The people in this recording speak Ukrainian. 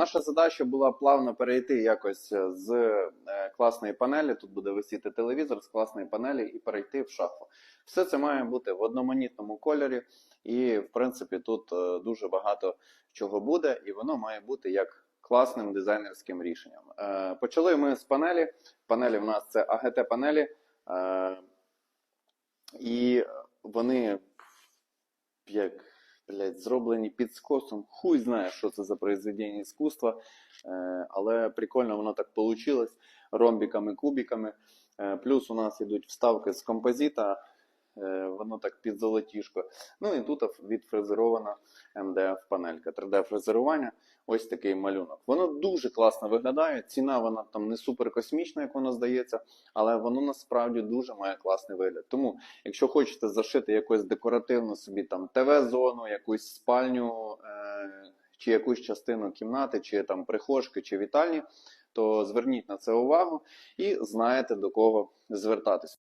Наша задача була плавно перейти якось е, з е, класної панелі. Тут буде висіти телевізор з класної панелі і перейти в шафу. Все це має бути в одноманітному кольорі, і в принципі тут е, дуже багато чого буде, і воно має бути як класним дизайнерським рішенням. Почали ми з панелі. Панелі в нас це АГТ панелі, е, і вони як блядь, зроблені під скосом. Хуй знає, що це за произведення іскусства, е, але прикольно воно так вийшло ромбіками, кубіками. Е, Плюс у нас йдуть вставки з композита, воно так під золотішко. Ну і тут відфрезерована МДФ панелька. 3D-фрезерування. Ось такий малюнок. Воно дуже класно виглядає. Ціна вона там не супер космічна, як воно здається, але воно насправді дуже має класний вигляд. Тому, якщо хочете зашити якусь декоративну собі там ТВ-зону, якусь спальню е- чи якусь частину кімнати, чи там прихожки, чи вітальні, то зверніть на це увагу і знаєте до кого звертатись.